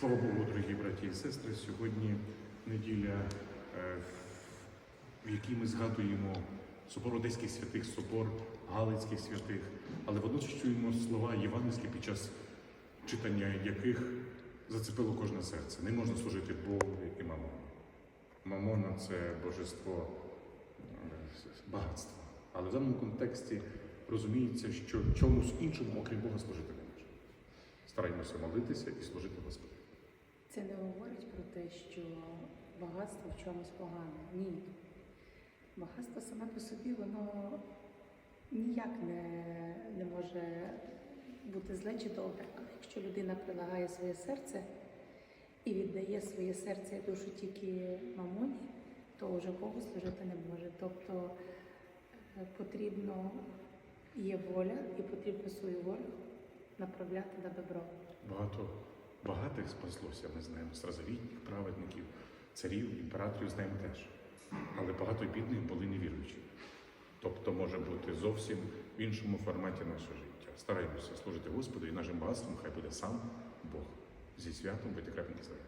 Слава Богу, дорогі браті і сестри. Сьогодні неділя, е, в якій ми згадуємо собор Одеських святих, собор Галицьких святих, але водночас чуємо слова євангельські під час читання яких зацепило кожне серце. Не можна служити Богу і мамону. Мамона це божество е, багатства. Але в даному контексті розуміється, що чомусь іншому, окрім Бога, служити не можна. Стараємося молитися і служити Господу. Це не говорить про те, що багатство в чомусь погано. Ні. Багатство саме по собі, воно ніяк не, не може бути зле чи добре. Але якщо людина прилагає своє серце і віддає своє серце і душу тільки мамоні, то вже Богу служити не може. Тобто е, потрібно є воля і потрібно свою волю направляти на добро. Багато багатих спаслося, ми знаємо, сразовітніх праведників, царів, імператорів знаємо теж. Але багато бідних були невіруючі. Тобто може бути зовсім в іншому форматі наше життя. Стараємося служити Господу і нашим багатством хай буде сам Бог. Зі святом крапники здоров'я.